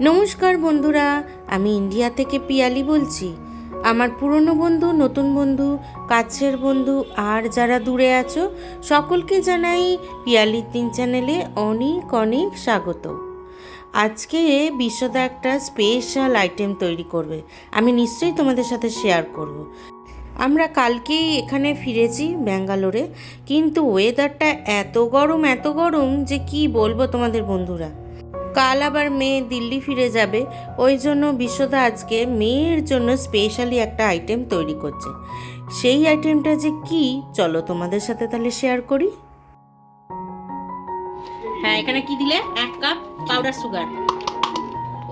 নমস্কার বন্ধুরা, আমি ইন্ডিয়া থেকে পিয়ালি বলছি। আমার পুরনো বন্ধু, নতুন বন্ধু, কাছের বন্ধু আর যারা দূরে আছো, সকলকে জানাই পিয়ালি তিন চ্যানেলে অনেক অনেক স্বাগত। আজকে বিশ্বদা একটা স্পেশাল আইটেম তৈরি করবে। আমি নিশ্চয়ই তোমাদের সাথে শেয়ার করব। আমরা কালকেই এখানে ফিরেছি ব্যাঙ্গালোরে, কিন্তু ওয়েদারটা এত গরম এত গরম যে কি বলব তোমাদের বন্ধুরা। কাল আবার মেয়ে দিল্লি ফিরে যাবে। ওই জন্য বিশ্বদা আজকে মেয়ের জন্য স্পেশালি একটা আইটেম তৈরি করছে। সেই আইটেমটা যে কি? চলো তোমাদের সাথে তাহলে শেয়ার করি। হ্যাঁ এখানে কি দিলে? এক কাপ পাউডার সুগার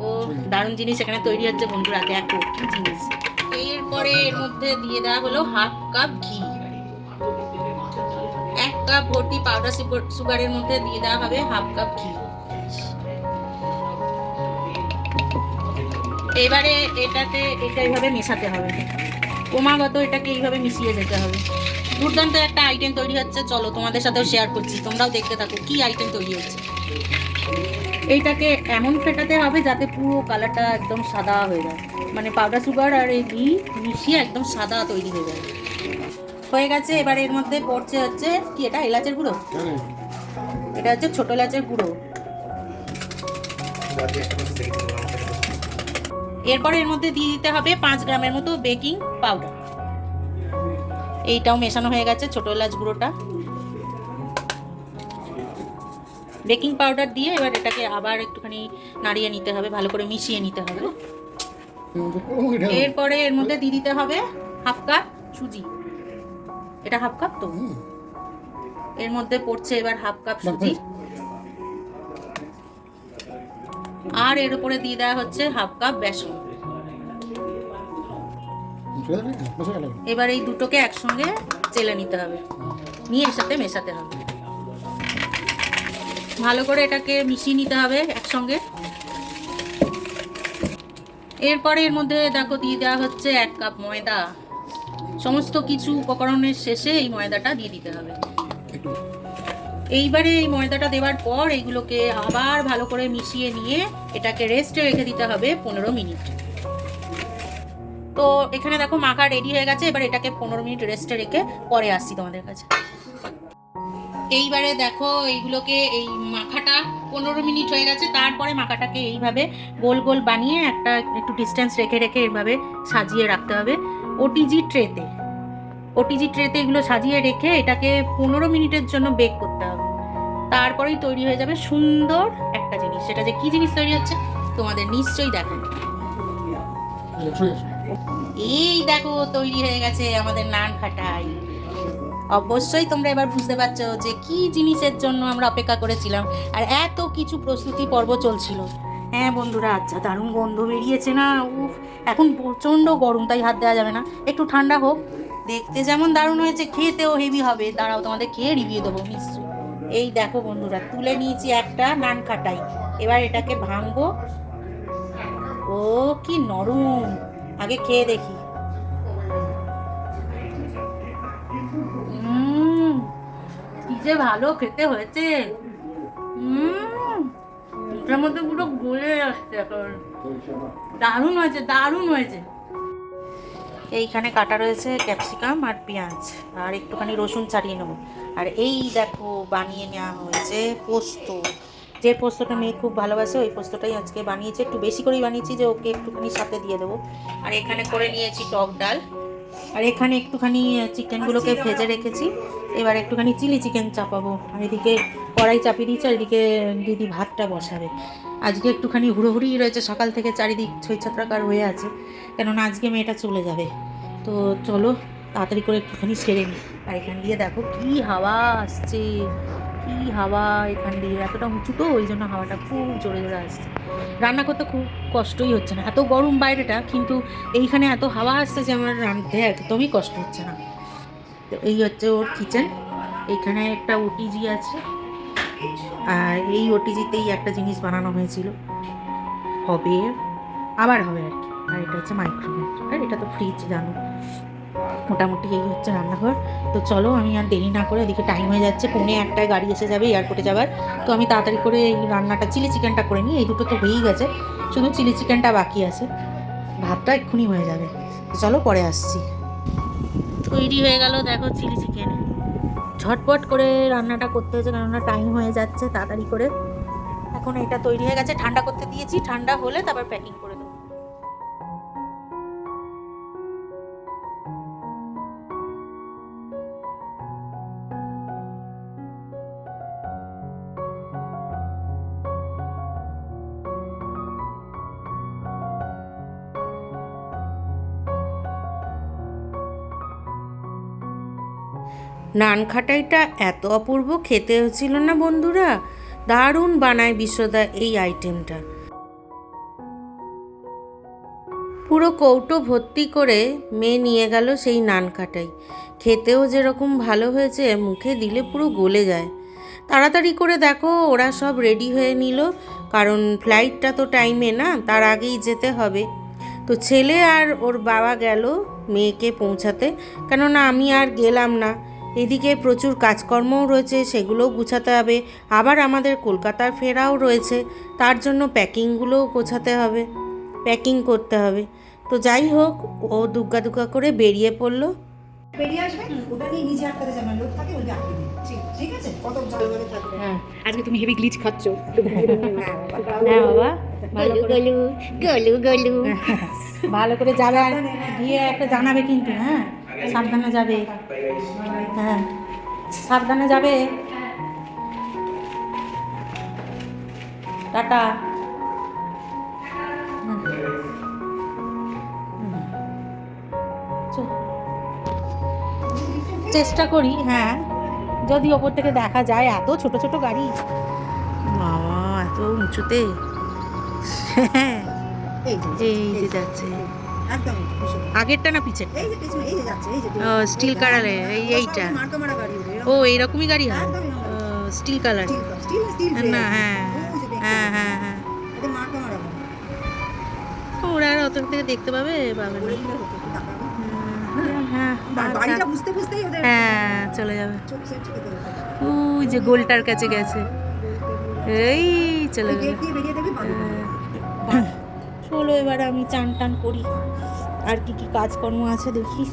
ও, দারুণ জিনিস এখানে তৈরি হচ্ছে বন্ধুরা, দেখো কি জিনিস। এরপরে এর মধ্যে দিয়ে দেওয়া হলো হাফ কাপ ঘি। এক কাপ ভর্তি পাউডার সুগারের মধ্যে দিয়ে দেওয়া হবে হাফ কাপ ঘি। এবারে এটাতে, এটা এইভাবে মেশাতে হবে। ক্রমাগত এটাকে এইভাবে মিশিয়ে যেতে হবে। দুর্দান্ত একটা আইটেম তৈরি হচ্ছে। চলো, তোমাদের সাথেও শেয়ার করছি। তোমরাও দেখতে থাকো কি আইটেম তৈরি হচ্ছে। এইটাকে এমন ফেটাতে হবে যাতে পুরো কালারটা একদম সাদা হয়ে যায়। মানে পাউডার সুগার আর এই মিশিয়ে একদম সাদা তৈরি হয়ে যায়। হয়ে গেছে, এবার এর মধ্যে পড়ছে হচ্ছে কি এটা? এলাচের গুঁড়ো? এটা হচ্ছে ছোট এলাচের গুঁড়ো। এরপরে এর মধ্যে দিয়ে দিতে হবে পাঁচ গ্রামের মতো বেকিং পাউডার। এইটাও মেশানো হয়ে গেছে ছোট এলাচ গুঁড়োটা। বেকিং পাউডার দিয়ে এবার এটাকে আবার একটুখানি নাড়িয়ে নিতে হবে ভালো করে মিশিয়ে নিতে হবে। এরপরে এর মধ্যে দিয়ে দিতে হবে হাফ কাপ সুজি। এটা হাফ কাপ তো? এর মধ্যে পড়ছে এবার হাফ কাপ সুজি। আর এর উপরে দিয়ে দেওয়া হচ্ছে হাফ কাপ বেসন। এবার এই দুটোকে একসঙ্গে চেলে নিতে হবে। নিয়ে এর সাথে মেশাতে হবে। ভালো করে এটাকে মিশিয়ে নিতে হবে একসঙ্গে। এরপরে এর মধ্যে দেখো দিয়ে দেওয়া হচ্ছে এক কাপ ময়দা। সমস্ত কিছু উপকরণের শেষে এই ময়দাটা দিয়ে দিতে হবে। এইবারে এই ময়দাটা দেওয়ার পর এইগুলোকে আবার ভালো করে মিশিয়ে নিয়ে এটাকে রেস্টে রেখে দিতে হবে পনেরো মিনিট। তো এখানে দেখো মাখা রেডি হয়ে গেছে, এবার এটাকে পনেরো মিনিট রেস্টে রেখে পরে আসছি তোমাদের কাছে। এইবারে দেখো এইগুলোকে এই মাখাটা পনেরো মিনিট হয়ে গেছে, তারপরে মাখাটাকে এইভাবে গোল গোল বানিয়ে একটা একটু ডিস্টেন্স রেখে রেখে এইভাবে সাজিয়ে রাখতে হবে। ওটিজি ট্রেতে ওটিজি ট্রেতে এগুলো সাজিয়ে রেখে এটাকে পনেরো মিনিটের জন্য বেক তারপরেই তৈরি হয়ে যাবে সুন্দর একটা জিনিস। সেটা যে কি জিনিস তৈরি হচ্ছে, তোমাদের নিশ্চয়ই দেখাবো এই দেখো, তৈরি হয়ে গেছে আমাদের নান খাটাই। অবশ্যই তোমরা এবার বুঝতে পারছ যে কি জিনিসের জন্য আমরা অপেক্ষা করেছিলাম। আর এত কিছু প্রস্তুতি পর্ব চলছিল। হ্যাঁ বন্ধুরা আচ্ছা দারুণ গন্ধ বেরিয়েছে না? উফ, এখন প্রচণ্ড গরম, তাই হাত দেওয়া যাবে না। একটু ঠান্ডা হোক। দেখতে যেমন দারুণ হয়েছে, খেতেও হেভি হবে। দাঁড়াও তোমাদের খেয়ে রিভিউ দেবো, নিশ্চয়ই। এই দেখো বন্ধুরা, তুলে নিয়েছি একটা নান খাটাই এবার এটাকে ভাঙবো। ও, কি নরম। আগে খেয়ে দেখি। কি যে ভালো খেতে হয়েছে। মধ্যে পুরো গলে যাচ্ছে এখন। দারুণ হয়েছে দারুণ হয়েছে। এইখানে কাটা রয়েছে ক্যাপসিকাম আর পেঁয়াজ, আর একটুখানি রসুন ছাড়িয়ে নেব। আর এই দেখো বানিয়ে নেওয়া হয়েছে পোস্ত। যে পোস্তটা মেয়ে খুব ভালোবাসে, ওই পোস্তটাই আজকে বানিয়েছে। একটু বেশি করেই বানিয়েছি যে ওকে একটুখানি সাথে দিয়ে দেবো। আর এখানে করে নিয়েছি টক ডাল। আর এখানে একটুখানি চিকেনগুলোকে ভেজে রেখেছি। এবার একটুখানি চিলি চিকেন চাপাবো। আর এদিকে কড়াই চাপিয়ে দিয়েছি আর এদিকে দিদি ভাতটা বসাবে। আজকে একটুখানি হুড়োহুড়ি রয়েছে সকাল থেকে চারিদিক ছৈছাত্রাকার হয়ে আছে। কেননা আজকে মেয়েটা চলে যাবে। তো চলো তাড়াতাড়ি করে একটুখানি সেরে নিই আর এখান দিয়ে দেখো কি হাওয়া আসছে। কি হাওয়া এখান দিয়ে? এতটা উঁচু তো, ওই জন্য হাওয়াটা খুব জোরে জোরে আসছে। রান্না করতে খুব কষ্টই হচ্ছে না। এত গরম বাইরেটা, কিন্তু এইখানে এত হাওয়া আসছে যে আমার রাঁধতে একদমই কষ্ট হচ্ছে না। তো এই হচ্ছে ওর কিচেন এইখানে একটা ওটিজি আছে। আর এই ওটিজিতেই একটা জিনিস বানানো হয়েছিল। হবে, আবার হবে আর কি। আর এটা হচ্ছে মাইক্রোওয়েভ আর এটা তো ফ্রিজ জানো। মোটামুটি এই হচ্ছে রান্নাঘর। তো চলো, আমি আর দেরি না করে এদিকে টাইম হয়ে যাচ্ছে। পৌনে একটায় গাড়ি এসে যাবে এয়ারপোর্টে যাবার। তো আমি তাড়াতাড়ি করে এই রান্নাটা, চিলি চিকেনটা করে নিই। এই দুটো তো হয়েই গেছে। শুধু চিলি চিকেনটা বাকি আছে। ভাতটা এক্ষুনি হয়ে যাবে। তো চলো, পরে আসছি। তৈরি হয়ে গেল, দেখো, চিলি চিকেন। ঝটপট করে রান্নাটা করতে হয়েছে, কেননা টাইম হয়ে যাচ্ছে তাড়াতাড়ি করে। এখন এটা তৈরি হয়ে গেছে। ঠান্ডা করতে দিয়েছি। ঠান্ডা হলে তারপর প্যাকিং করে দেবো নান খাটাইটা এত অপূর্ব খেতে হচ্ছিল না বন্ধুরা। দারুণ বানায় বিশ্বদা এই আইটেমটা। পুরো কৌটো ভর্তি করে মেয়ে নিয়ে গেল সেই নান কাটাই খেতেও যেরকম ভালো হয়েছে, মুখে দিলে পুরো গলে যায়। তাড়াতাড়ি করে দেখো, ওরা সব রেডি হয়ে নিল। কারণ ফ্লাইটটা তো টাইমে না, তার আগেই যেতে হবে। তো ছেলে আর ওর বাবা গেল মেয়েকে পৌঁছাতে। কেননা আমি আর গেলাম না। এদিকে প্রচুর কাজকর্মও রয়েছে সেগুলোও গুছাতে হবে। আবার আমাদের কলকাতার ফেরাও রয়েছে তার জন্য প্যাকিংগুলোও গোছাতে হবে প্যাকিং করতে হবে। তো যাই হোক ও দুগ্গা দুগ্গা করে বেরিয়ে পড়ল। বেরিয়ে আসবে? ওটা নিয়ে নিজে আটকাতে যাবে লোক থাকে ওইটা ঠিক আছে? কত জলবায়ু থাকবে হ্যাঁ আজকে তুমি হেভি গ্লিচ খাচ্ছ। হ্যাঁ বাবা। ভালো করে গলু গলু গলু ভালো করে যাবে গিয়ে একটা জানাবে কিন্তু হ্যাঁ। সাবধানে যাবে। হ্যাঁ। সাবধানে যাবে। টাটা। চেষ্টা করি হ্যাঁ। যদি ওপর থেকে দেখা যায় এত ছোট ছোট গাড়ি। বাবা এত উঁচুতে। হ্যাঁ এই যে যাচ্ছে। একদম আগেরটা না পিছে? এই যে পিছনে এই যে যাচ্ছে এই যে ও স্টিল কালারে এই এইটা। মার্কা মারা গাড়ি ও এইরকমই গাড়ি হয়? স্টিল কালার স্টিল না হ্যাঁ। হ্যাঁ হ্যাঁ হ্যাঁ মার্কা মারা ওরা আর অত থেকে দেখতে পাবে? পাবে না। হ্যাঁ হ্যাঁ চলে যাবে। ওই যে গোলটার কাছে গেছে। এই চলে গেল। চলো এবার আমি চান টান করি। আর কি কি কাজকর্ম আছে দেখি।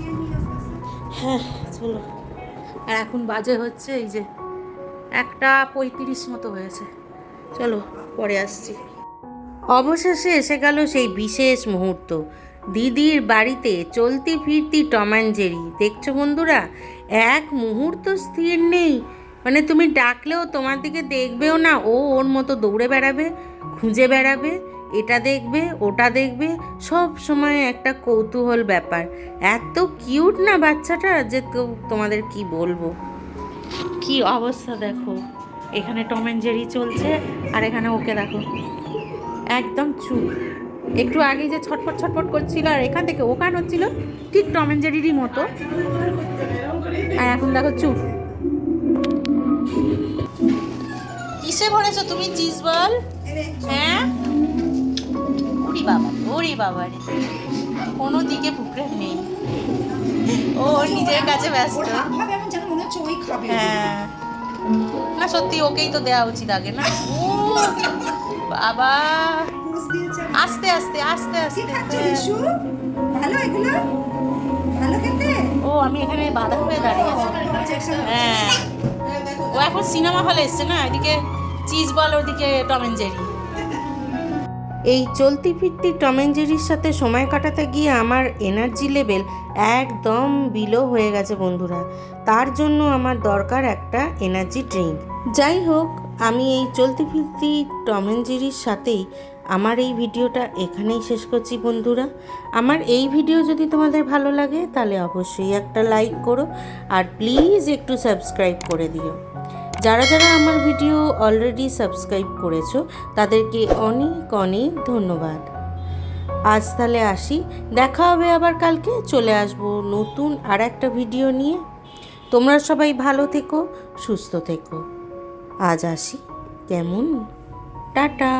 হ্যাঁ চলো। আর এখন বাজে হচ্ছে এই যে একটা পঁয়ত্রিশ মতো হয়েছে। চলো, পরে আসছি। অবশেষে এসে গেল সেই বিশেষ মুহূর্ত। দিদির বাড়িতে চলতি ফিরতি টম অ্যান্ড জেরি। দেখছ বন্ধুরা, এক মুহূর্ত স্থির নেই। মানে তুমি ডাকলেও তোমার দিকে দেখবেও না, ও ওর মতো দৌড়ে বেড়াবে, খুঁজে বেড়াবে এটা দেখবে ওটা দেখবে সব সময় একটা কৌতূহল ব্যাপার। এত কিউট না বাচ্চাটা যে তো তোমাদের কি বলব? কি অবস্থা দেখো। এখানে টম অ্যান্ড জেরি চলছে আর এখানে ওকে দেখো। একদম চুপ। একটু আগে যে ছটফট ছটফট করছিল আর এখান থেকে ওখান হচ্ছিল ঠিক টম অ্যান্ড জেরিরই মতো। আর এখন দেখো চুপ। কিসে ভরেছো তুমি চিজ বল? হ্যাঁ? ওরি বাবা ওরি বাবা রে। কোনো দিকে পুকুরে নেই। ও নিজের কাছে ব্যস্ত। হ্যাঁ। না সত্যি ওকেই তো দেওয়া উচিত আগে না? ও বাবা আস্তে আস্তে আস্তে আস্তে ভালো এগুলো? ভালো খেতে? ও আমি এখানে বাধা হয়ে দাঁড়িয়ে আছি। হ্যাঁ। ও এখন সিনেমা হলে এসছে না? এদিকে চিজ বল ওদিকে টম অ্যান্ড জেরি। এই চলতি ফিরতি টম অ্যান্ড জেরির সাথে সময় কাটাতে গিয়ে আমার এনার্জি লেভেল একদম বিলো হয়ে গেছে বন্ধুরা। তার জন্য আমার দরকার একটা এনার্জি ড্রিঙ্ক। যাই হোক, আমি এই চলতি ফিরতি টম অ্যান্ড জেরির সাথেই আমার এই ভিডিওটা এখানেই শেষ করছি বন্ধুরা। আমার এই ভিডিও যদি তোমাদের ভালো লাগে, তাহলে অবশ্যই একটা লাইক করো আর প্লিজ একটু সাবস্ক্রাইব করে দিও। যারা যারা আমার ভিডিও অলরেডি সাবস্ক্রাইব করেছ, তাদেরকে অনেক অনেক ধন্যবাদ। আজ তাহলে আসি। দেখা হবে আবার কালকে। চলে আসব নতুন আর একটা ভিডিও নিয়ে। তোমরা সবাই ভালো থেকো, সুস্থ থেকো। আজ আসি। কেমন? টাটা।